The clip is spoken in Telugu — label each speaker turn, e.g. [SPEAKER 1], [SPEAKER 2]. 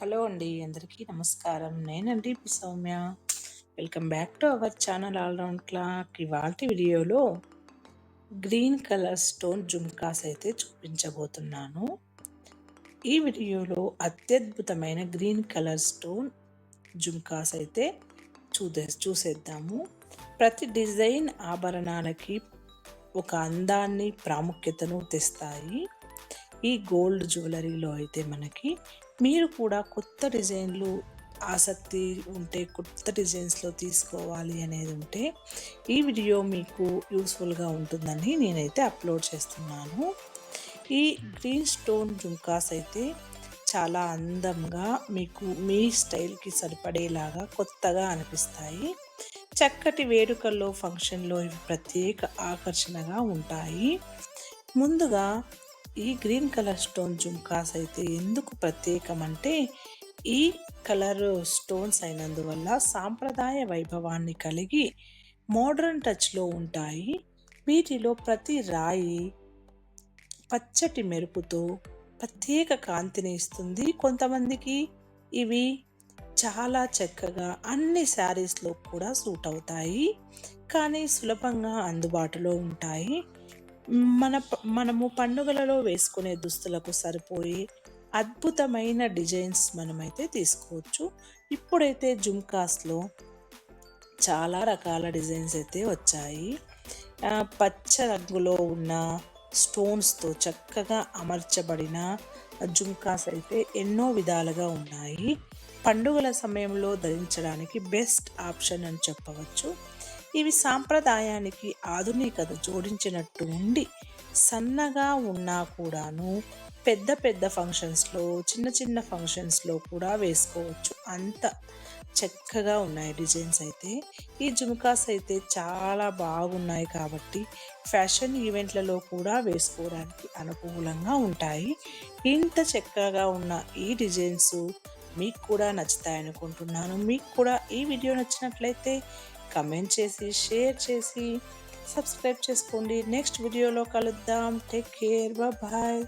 [SPEAKER 1] హలో అండి అందరికీ నమస్కారం. నేనండి P Soumya. Welcome back to our channel all round clock. ఇవాళ వీడియోలో గ్రీన్ కలర్ స్టోన్ జుమ్కాస్ అయితే చూపించబోతున్నాను. ఈ వీడియోలో అత్యద్భుతమైన గ్రీన్ కలర్ స్టోన్ జుమ్కాస్ అయితే చూదే చూసేద్దాము. ప్రతి డిజైన్ ఆభరణాలకి ఒక అందాన్ని ప్రాముఖ్యతను తెస్తాయి. ఈ గోల్డ్ జ్యువెలరీలో అయితే మనకి మీరు కూడా కొత్త డిజైన్లు ఆసక్తి ఉంటే కొత్త డిజైన్స్లో తీసుకోవాలి అనేది ఉంటే ఈ వీడియో మీకు యూస్ఫుల్గా ఉంటుందని నేనైతే అప్లోడ్ చేస్తున్నాను. ఈ గ్రీన్ స్టోన్ జుంకాస్ అయితే చాలా అందంగా మీకు మీ స్టైల్కి సరిపడేలాగా కొత్తగా అనిపిస్తాయి. చక్కటి వేడుకల్లో ఫంక్షన్లో ఇవి ప్రత్యేక ఆకర్షణగా ఉంటాయి. ముందుగా ఈ గ్రీన్ కలర్ స్టోన్ జుమ్కాస్ అయితే ఎందుకు ప్రత్యేకం అంటే ఈ కలర్ స్టోన్స్ అయినందువల్ల సాంప్రదాయ వైభవాన్ని కలిగి మోడర్న్ టచ్లో ఉంటాయి. వీటిలో ప్రతి రాయి పచ్చటి మెరుపుతో ప్రత్యేక కాంతిని ఇస్తుంది. కొంతమందికి ఇవి చాలా చక్కగా అన్ని శారీస్లో కూడా సూట్ అవుతాయి. కానీ సులభంగా అందుబాటులో ఉంటాయి. మన మనము పండుగలలో వేసుకునే దుస్తులకు సరిపోయే అద్భుతమైన డిజైన్స్ మనమైతే తీసుకోవచ్చు. ఇప్పుడైతే జుమ్కాస్లో చాలా రకాల డిజైన్స్ అయితే వచ్చాయి. పచ్చ రంగులో ఉన్న స్టోన్స్తో చక్కగా అమర్చబడిన జుమ్కాస్ అయితే ఎన్నో విధాలుగా ఉన్నాయి. పండుగల సమయంలో ధరించడానికి బెస్ట్ ఆప్షన్ అని చెప్పవచ్చు. ఇవి సాంప్రదాయానికి ఆధునికత జోడించినట్టు ఉండి సన్నగా ఉన్నా కూడాను పెద్ద పెద్ద ఫంక్షన్స్లో చిన్న చిన్న ఫంక్షన్స్లో కూడా వేసుకోవచ్చు. అంత చక్కగా ఉన్నాయి డిజైన్స్ అయితే. ఈ జుమ్కాస్ అయితే చాలా బాగున్నాయి కాబట్టి ఫ్యాషన్ ఈవెంట్లలో కూడా వేసుకోవడానికి అనుకూలంగా ఉంటాయి. ఇంత చక్కగా ఉన్న ఈ డిజైన్స్ మీకు కూడా నచ్చుతాయి అనుకుంటున్నాను. మీకు కూడా ఈ వీడియో నచ్చినట్లయితే కమెంట్ చేసి షేర్ చేసి సబ్స్క్రైబ్ చేసుకోండి. నెక్స్ట్ వీడియోలో కలుద్దాం. Take care. బాయ్